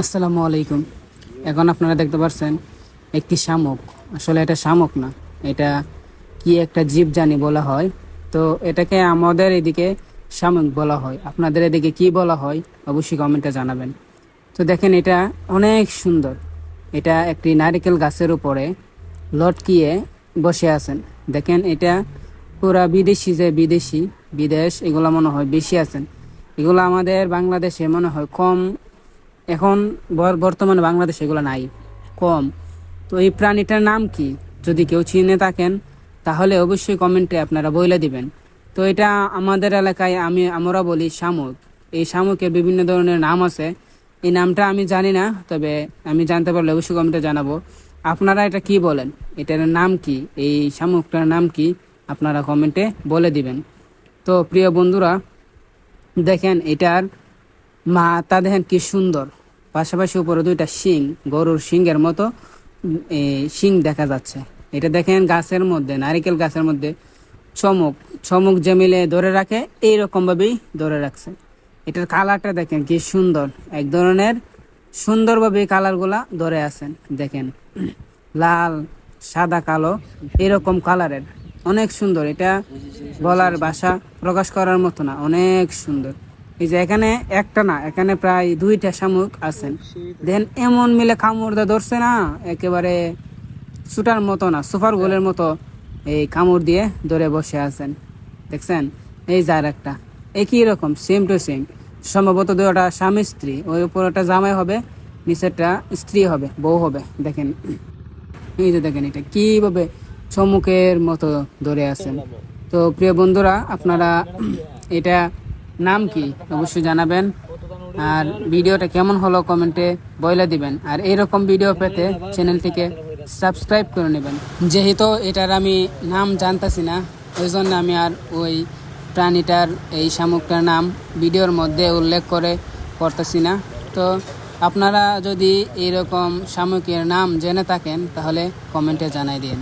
আসসালামু আলাইকুম। এখন আপনারা দেখতে পাচ্ছেন একটি শামুক। আসলে এটা শামুক না, এটা কি একটা জীব জানি বলা হয়। তো এটাকে আমাদের এদিকে শামুক বলা হয়। আপনাদের এদিকে কি বলা হয়, অবশ্যই কমেন্টে জানাবেন। তো দেখেন, এটা অনেক সুন্দর। এটা একটি নারিকেল গাছের উপরে লটকিয়ে বসে আছেন। দেখেন, এটা পুরা বিদেশি যে বিদেশি, বিদেশ, এগুলো মনে হয় বেশি আছেন। এগুলো আমাদের বাংলাদেশে মনে হয় কম এখন বর- বর্তমানে বাংলাদেশে এগুলো নাই, কম। তো এই প্রাণীটার নাম কি? যদি কেউ চিনে থাকেন, তাহলে অবশ্যই কমেন্টে আপনারা বলে দিবেন। তো এটা আমাদের এলাকায় আমি, আমরা বলি শামুক। এই শামুকের বিভিন্ন ধরনের নাম আছে। এই নামটা আমি জানি না, তবে আমি জানতে পারলে অবশ্যই কমেন্টে জানাব। আপনারা এটা কি বলেন? এটার নাম কি? এই শামুকটার নাম কি? আপনারা কমেন্টে বলে দিবেন। তো প্রিয় বন্ধুরা, দেখেন এটার মাথা দেখেন কি সুন্দর। পাশাপাশি উপরে দুইটা শিং, গরুর শিংয়ের মতো শিং দেখা যাচ্ছে। এটা দেখেন গাছের মধ্যে, নারিকেল গাছের মধ্যে চমক চমক যে মিলে ধরে রাখে এইরকম ভাবেই ধরে রাখছে। এটার কালারটা দেখেন কি সুন্দর, এক ধরনের সুন্দরভাবে কালারগুলা ধরে আছেন, দেখেন। লাল, সাদা, কালো, এরকম কালারের। অনেক সুন্দর, এটা বলার ভাষা প্রকাশ করার মতো না, অনেক সুন্দর। এই যে এখানে একটা না, এখানে প্রায় দুইটা শামুক আছেন দেন এমন মিলে কামড় ধরছে না, একেবারে সুটার মতো না, সুপার গোলের মতো এই কামড় দিয়ে ধরে বসে আছেন। দেখছেন? এই যার একটা একই রকম সেম টু সেম সম্ভবত দুটা স্বামী স্ত্রী, ওই উপরটা জামাই হবে, নিচেরটা স্ত্রী হবে, বউ হবে। দেখেন। এই যে দেখেন এটা কীভাবে চমুকের মতো ধরে আছেন। তো প্রিয় বন্ধুরা, আপনারা এটা নাম কি? অবশ্যই জানাবেন। আর ভিডিওটা কেমন হলো কমেন্টে বলে দিবেন। আর এরকম ভিডিও পেতে চ্যানেলটিকে সাবস্ক্রাইব করে নেবেন। যেহেতু এটার আমি নাম জানতাছি না ওই জন্য আমি আর ওই প্রাণীটার, এই শামুকটার নাম ভিডিওর মধ্যে উল্লেখ করে করতেছি না। তো আপনারা যদি এরকম শামুকের নাম জেনে থাকেন, তাহলে কমেন্টে জানাই দিন।